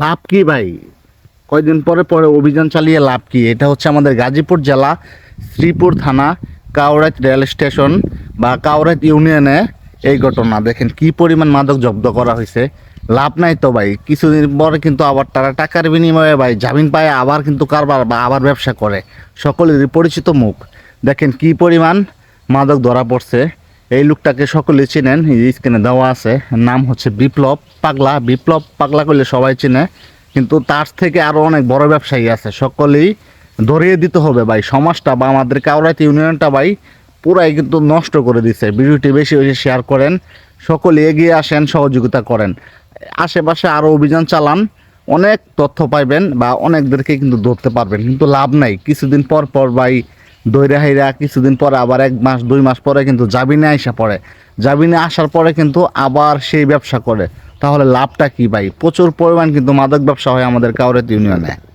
লাভ কি ভাই? কয়দিন পরে পরে অভিযান চালিয়ে লাভ কি? এটা হচ্ছে আমাদের গাজীপুর জেলা, শ্রীপুর থানা কাউরাত রেল স্টেশন বা কাউরাত ইউনিয়নে এই ঘটনা। দেখেন কি পরিমাণ মাদক জব্দ করা হয়েছে। লাভ নাই তো ভাই। কিছুদিন পরে কিন্তু আবার তারা টাকার বিনিময়ে ভাই জামিন পায়, আবার কিন্তু কারবার বা আবার ব্যবসা করে। সকলেরই পরিচিত মুখ। দেখেন কি পরিমাণ মাদক ধরা পড়ছে। এই লোকটাকে সকলে চিনেন স্ক্রিনে দেওয়া আছে, নাম হচ্ছে বিপ্লব পাগলা। বিপ্লব পাগলা করলে সবাই চিনে, কিন্তু তার থেকে আরও অনেক বড় ব্যবসায়ী আছে। সকলেই ধরিয়ে দিতে হবে ভাই, সমাজটা বা আমাদের কাউরাত ইউনিয়নটা ভাই পুরাই কিন্তু নষ্ট করে দিচ্ছে ভিডিওটি বেশি বেশি শেয়ার করেন, সকলে এগিয়ে আসেন, সহযোগিতা করেন। আশেপাশে আরও অভিযান চালান, অনেক তথ্য পাইবেন বা অনেকদেরকে কিন্তু ধরতে পারবেন, কিন্তু লাভ নাই। কিছুদিন পর পর ভাই দৈরা হাইরা কিছুদিন পরে, আবার এক মাস, দুই মাস পরে কিন্তু জাবিনে আইসা পড়ে। জাবিনে আসার পরে কিন্তু আবার সেই ব্যবসা করে। তাহলে লাভটা কি ভাই? প্রচুর পরিমাণ কিন্তু মাদক ব্যবসা হয় আমাদের কাউরেত ইউনিয়নে।